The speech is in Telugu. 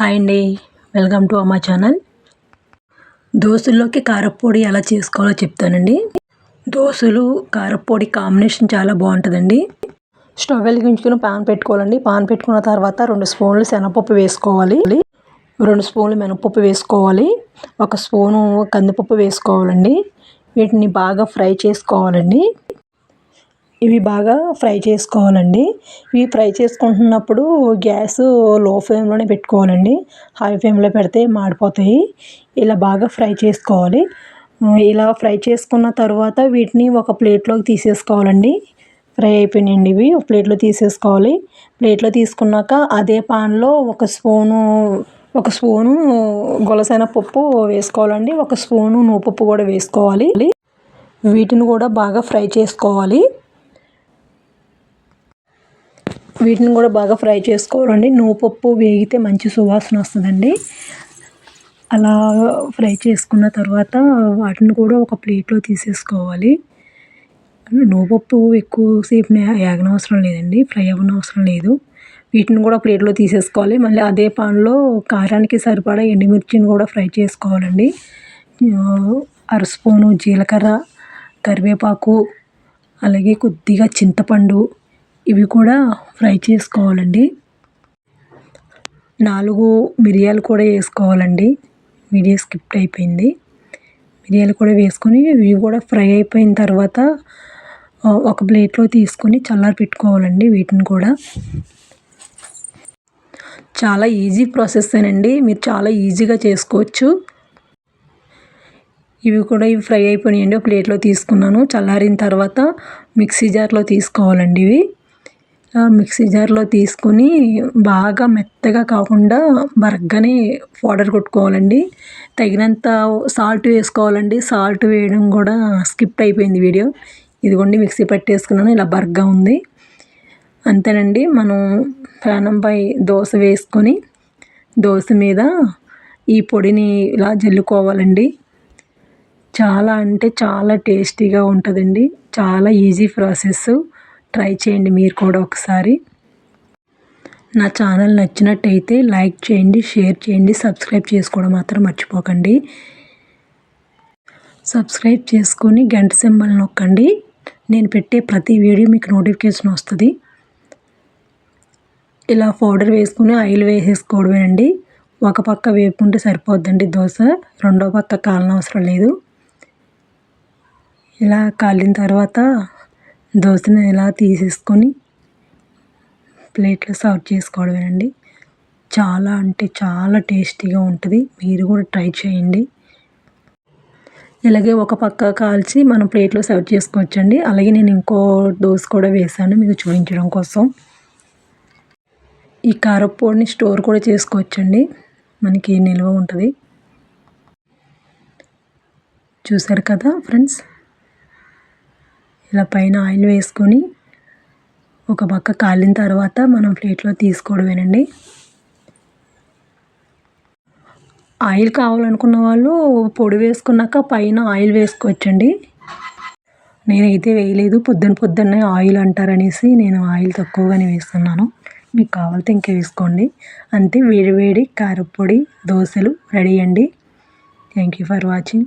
హాయ్ అండి. Welcome to Amma channel. దోశల్లోకి కారపొడి ఎలా చేసుకోవాలో చెప్తానండి. దోశలు కారపొడి కాంబినేషన్ చాలా బాగుంటుందండి. స్టవ్ వెలిగించుకుని పాన్ పెట్టుకోవాలండి. పాన్ పెట్టుకున్న తర్వాత రెండు స్పూన్లు శనగపప్పు వేసుకోవాలి. రెండు స్పూన్లు మినపప్పు వేసుకోవాలి. ఒక స్పూను కందిపప్పు వేసుకోవాలండి. వీటిని బాగా ఫ్రై చేసుకోవాలండి. ఇవి బాగా ఫ్రై చేసుకోవాలండి. ఇవి ఫ్రై చేసుకుంటున్నప్పుడు గ్యాస్లో ఫ్లేమ్లోనే పెట్టుకోవాలండి. హై ఫ్లేమ్లో పెడితే మాడిపోతాయి. ఇలా బాగా ఫ్రై చేసుకోవాలి. ఇలా ఫ్రై చేసుకున్న తర్వాత వీటిని ఒక ప్లేట్లోకి తీసేసుకోవాలండి. ఫ్రై అయిపోయినాయండి ఇవి. ఒక ప్లేట్లో తీసేసుకోవాలి. ప్లేట్లో తీసుకున్నాక అదే పాన్లో ఒక స్పూను ఒక స్పూను గులసైన పప్పు వేసుకోవాలండి. ఒక స్పూను నూపప్పు కూడా వేసుకోవాలి. వీటిని కూడా బాగా ఫ్రై చేసుకోవాలి. వీటిని కూడా బాగా ఫ్రై చేసుకోవాలండి. నువ్వుపప్పు వేగితే మంచి సువాసన వస్తుందండి. అలా ఫ్రై చేసుకున్న తర్వాత వాటిని కూడా ఒక ప్లేట్లో తీసేసుకోవాలి. నువ్వుపప్పు ఎక్కువసేపు ఏగనవసరం లేదండి. ఫ్రై అవ్వనవసరం లేదు. వీటిని కూడా ప్లేట్లో తీసేసుకోవాలి. మళ్ళీ అదే పాన్లో కారానికి సరిపడా ఎండుమిర్చిని కూడా ఫ్రై చేసుకోవాలండి. అర స్పూను జీలకర్ర కరివేపాకు అలాగే కొద్దిగా చింతపండు ఇవి కూడా ఫ్రై చేసుకోవాలండి. నాలుగు మిరియాలు కూడా వేసుకోవాలండి. వీడియో స్కిప్ అయిపోయింది. మిరియాలు కూడా వేసుకొని ఇవి కూడా ఫ్రై అయిపోయిన తర్వాత ఒక ప్లేట్లో తీసుకొని చల్లారి పెట్టుకోవాలండి వీటిని కూడా. చాలా ఈజీ ప్రాసెస్ అండి మీరు చాలా ఈజీగా చేసుకోవచ్చు. ఇవి కూడా ఇవి ఫ్రై అయిపోయినాయండి. ఒక ప్లేట్లో తీసుకున్నాను. చల్లారిన తర్వాత మిక్సీ జార్లో తీసుకోవాలండి ఇవి. మిక్సీ జార్లో తీసుకొని బాగా మెత్తగా కాకుండా బరగ్గానే పౌడర్ కొట్టుకోవాలండి. తగినంత సాల్ట్ వేసుకోవాలండి. సాల్ట్ వేయడం కూడా స్కిప్ అయిపోయింది వీడియో. ఇదిగోండి మిక్సీ పట్టేసుకున్నాను. ఇలా బరగ్గా ఉంది. అంతేనండి మనం ప్రాణంపై దోశ వేసుకొని దోశ మీద ఈ పొడిని ఇలా జల్లుకోవాలండి. చాలా అంటే చాలా టేస్టీగా ఉంటుందండి. చాలా ఈజీ ప్రాసెస్ ట్రై చేయండి మీరు కూడా ఒకసారి. నా ఛానల్ నచ్చినట్టయితే లైక్ చేయండి షేర్ చేయండి సబ్స్క్రైబ్ చేసుకోవడం మాత్రం మర్చిపోకండి. సబ్స్క్రైబ్ చేసుకొని గంట సింబల్ నొక్కండి. నేను పెట్టే ప్రతి వీడియో మీకు నోటిఫికేషన్ వస్తుంది. ఇలా పౌడర్ వేసుకుని ఆయిల్ వేసేసుకోవడమేనండి. ఒక పక్క వేపుకుంటే సరిపోద్దండి దోశ. రెండో పక్క కాలనవసరం లేదు. ఇలా కాలిన తర్వాత దోశని ఇలా తీసేసుకొని ప్లేట్లో సర్వ్ చేసుకోవడమేనండి. చాలా అంటే చాలా టేస్టీగా ఉంటుంది. మీరు కూడా ట్రై చేయండి. ఇలాగే ఒక పక్క కాల్చి మనం ప్లేట్లో సర్వ్ చేసుకోవచ్చండి. అలాగే నేను ఇంకో దోశ కూడా వేసాను మీకు చూపించడం కోసం. ఈ కారపొడిని స్టోర్ కూడా చేసుకోవచ్చండి. మనకి నిల్వ ఉంటుంది. చూసారు కదా ఫ్రెండ్స్? ఇలా పైన ఆయిల్ వేసుకొని ఒక పక్క కాలిన తర్వాత మనం ప్లేట్లో తీసుకోవడమేనండి. ఆయిల్ కావాలనుకున్న వాళ్ళు పొడి వేసుకున్నాక పైన ఆయిల్ వేసుకోవచ్చండి. నేనైతే వేయలేదు పొద్దున్న పొద్దున్నే ఆయిల్ అంటారనేసి నేను ఆయిల్ తక్కువగానే వేస్తున్నాను. మీకు కావాలితే ఇంకా వేసుకోండి. అంతే వేడి వేడి కారపొడి దోశలు రెడీ అండి. Thank you for watching